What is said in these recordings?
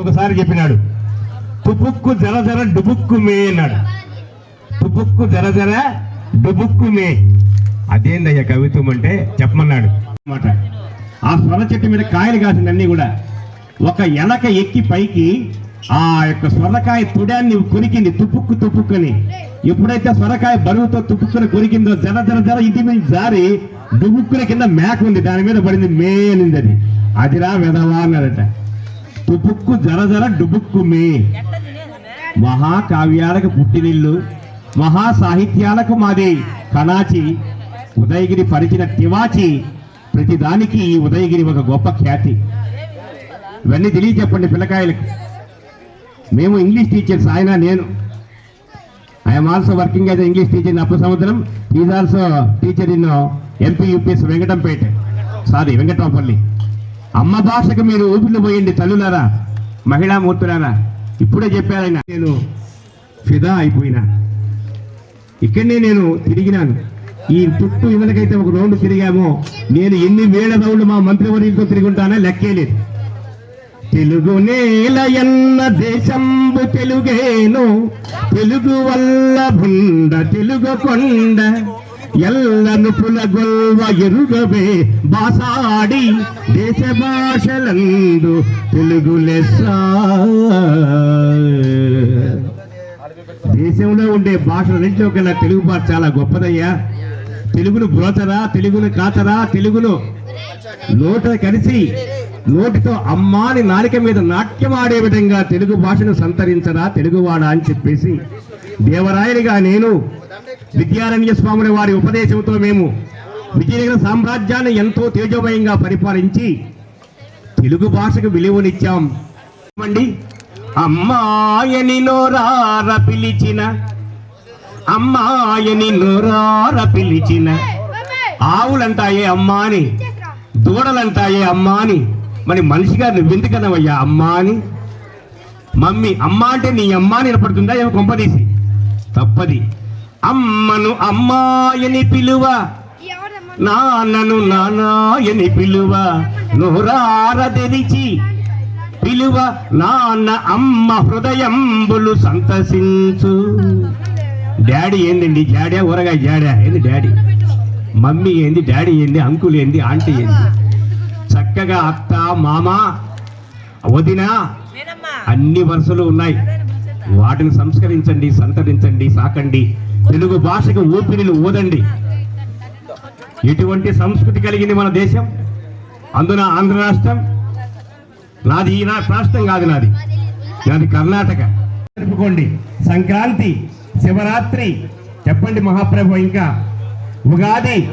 ఒకసారి చెప్పినాడు. తుపుక్కు జర జర డుబుక్కు మే అన్నాడు. తుపుక్కు జర జర డుబుక్కు మే. అదేందయ్యా కవిత్వం అంటే? చెప్పమన్నాడు. అన్నమాట ఆ స్వర చెట్టు మీద కాయలు కాసిందన్నీ కూడా ఒక ఎలక ఎక్కి పైకి ఆ యొక్క సొరకాయ తుడాన్ని కొరికింది తుపుక్కు తుప్పుక్కుని ఎప్పుడైతే సొరకాయ బరువుతో తుప్పుక్కుని కొరికిందో జర జర జర ఇంటి మీద జారి దుబుక్కుల కింద మేక ఉంది దాని మీద పడింది మేలింది అది అదిరా వెదవా అన్నాడట తుపుక్కు జర జర డుబుక్కు మే. మహాకావ్యాలకు పుట్టినిల్లు మహా సాహిత్యాలకు మాది కనాచి ఉదయగిరి పరిచిన తివాచి. ప్రతిదానికి ఈ ఉదయగిరి ఒక గొప్ప ఖ్యాతి. ఇవన్నీ తెలియచెప్పండి పిల్లకాయలకు. మేము ఇంగ్లీష్ టీచర్స్ ఆయన నేను. I'm also working as English teacher in Appusamudram is also teacher in MP UPS Venkatampeta sorry Venkataraopalli అమ్మ భాషకు మీరు ఊపిరి పోయండి తల్లులారా మహిళా మూర్తులారా. ఇప్పుడే చెప్పారైనా నేను ఫిదా అయిపోయినా. ఇక్కడనే నేను తిరిగినాను. ఈ చుట్టూ ఇళ్ళకైతే ఒక రౌండ్ తిరిగామో. నేను ఎన్ని వేల రౌండ్లు మా మంత్రివర్యులతో తిరిగి ఉంటానో లెక్కేలేదు తెలుగు నేల ఎన్న దేశంబు తెలుగేను. తెలుగు వల్ల బుండ తెలుగు కొండ. ఎల్ల నుపుల గొల్వ ఎరుగవే బాసాడి. దేశ భాషలందు తెలుగు లెస్స. దేశంలో ఉండే భాషలన్నింటిలో కన్నా తెలుగు భాష చాలా గొప్పదయ్యా. తెలుగును బ్రోచరా తెలుగును కాచరా తెలుగును నోట కలిసి నోటితో అమ్మాని నాలిక మీద నాట్యమాడే విధంగా తెలుగు భాషను సంతరించరా తెలుగువాడా అని చెప్పేసి దేవరాయనిగా నేను విద్యారణ్య స్వాముల వారి ఉపదేశంతో మేము విజయనగర సామ్రాజ్యాన్ని ఎంతో తేజోమయంగా పరిపాలించి తెలుగు భాషకు విలువనిచ్చాం. అండి అమ్మాయని నోరార పిలిచిన అమ్మాయని నోరార పిలిచిన ఆవులంటాయే అమ్మా అని దూడలంటాయే అమ్మా అని మరి మనిషిగా నువ్వెందుకన్నావయ్యా అమ్మా అని. మమ్మీ అమ్మ అంటే నీ అమ్మ నిలబడుతుందా ఏమో కొంపదీసి తప్పది. అమ్మను అమ్మాయని పిలువ. నాన్నను నానాయని పిలువ. నోరార తెరిచి పిలువ. నాన్న అమ్మ హృదయంబులు సంతసించు. డాడీ ఏందండి? జాడా ఊరగాయ జాడా? ఏంది డాడీ? మమ్మీ ఏంది? డాడీ ఏంది? అంకుల్ ఏంది? ఆంటీ ఏంది? చక్కగా అత్త మామ వదిన అన్ని వరుసలు ఉన్నాయి. వాటిని సంస్కరించండి సంతరించండి సాకండి. తెలుగు భాషకు ఊపిరిలు ఊదండి. ఎటువంటి సంస్కృతి కలిగింది మన దేశం? అందున ఆంధ్ర రాష్ట్రం? నాది ఈ నా రాష్ట్రం కాదు నాది. నాది కర్ణాటక. జరుపుకోండి. సంక్రాంతి శివరాత్రి చెప్పండి మహాప్రభు ఇంకా. ఉగాది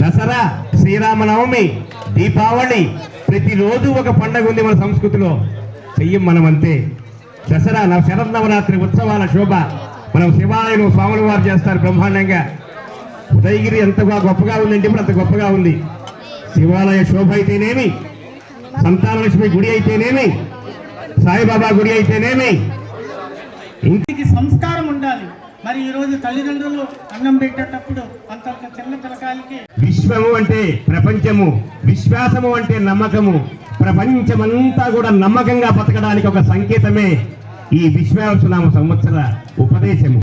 దసరా శ్రీరామనవమి దీపావళి ప్రతిరోజు ఒక పండగ ఉంది మన సంస్కృతిలో. చెయ్యం మనం అంతే దసరా నవ శరన్నవరాత్రి ఉత్సవాల శోభ మనం శివాలయం స్వాముల వారు చేస్తారు బ్రహ్మాండంగా. ఉదయగిరి ఎంత గొప్పగా ఉందంటే ఇప్పుడు అంత గొప్పగా ఉంది. శివాలయ శోభ అయితేనేమి? సంతానలక్ష్మి గుడి అయితేనేమి? సాయిబాబా గుడి అయితేనేమి? ఇంటికి సంస్కారం ఉండాలి. మరి ఈ రోజు తల్లిదండ్రులు అన్నం పెట్టేటప్పుడు అంత చిన్న పిల్లకాయలకి విశ్వము అంటే ప్రపంచము విశ్వాసము అంటే నమ్మకము. ప్రపంచమంతా కూడా నమ్మకంగా బతకడానికి ఒక సంకేతమే ఈ విశ్వాసనామ సంవత్సర ఉపదేశము.